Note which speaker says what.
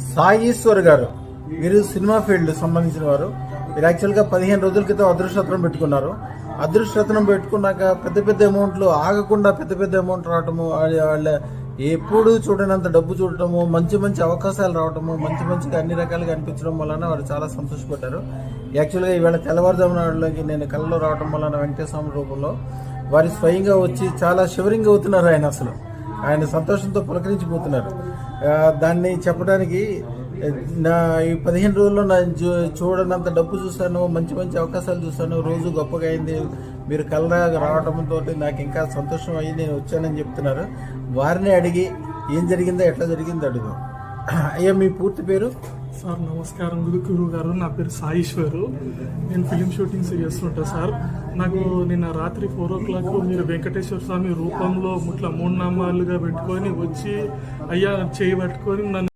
Speaker 1: సాయి ఈశ్వర్ గారు వీరు cinema field సంబంధించిన వారు. వీరు యాక్చువల్గా పదిహేను రోజుల క్రితం అదృష్టరత్నం పెట్టుకున్నారు. అదృష్టరత్నం పెట్టుకున్నాక పెద్ద పెద్ద అమౌంట్లు ఆగకుండా పెద్ద పెద్ద అమౌంట్ రావటము వాళ్ళ- ఎప్పుడు చూడనంత డబ్బు చూడటము మంచి మంచి అవకాశాలు రావటము మంచి మంచిగా అన్ని రకాలుగా అనిపించడం వలన వారు చాలా సంతోషపడ్డారు. యాక్చువల్గా ఈవేళ తెల్లవారుజామున నేను కళ్ళలో రావటం వలన వెంకటేశ్వర రూపంలో వారి స్వయంగా వచ్చి చాలా షివరింగ్ అవుతున్నారు ఆయన అసలు. ఆయన సంతోషంతో పులకరించిపోతున్నారు. దాన్ని చెప్పడానికి నా ఈ పదిహేను రోజుల్లో నా చూ- చూడనంత డబ్బు చూశాను మంచి మంచి అవకాశాలు చూశాను రోజు గొప్పగా అయింది మీరు కలరా రావడంతో నాకు ఇంకా సంతోషం అయ్యి నేను వచ్చానని చెప్తున్నారు. వారిని అడిగి ఏం జరిగిందో ఎట్లా జరిగిందో అడుగు. అయ్యా మీ పూర్తి పేరు?
Speaker 2: సార్ నమస్కారం. గురు గారు నా పేరు సాయిశ్వరు. నేను ఫిలిం షూటింగ్స్ చేస్తుంటా సార్. నాకు నిన్న రాత్రి ఫోర్ ఓ క్లాక్ మీరు వెంకటేశ్వర స్వామి రూపంలో ముట్ల మూడు నామాలుగా పెట్టుకొని వచ్చి అయ్యా చేయి పట్టుకొని నన్ను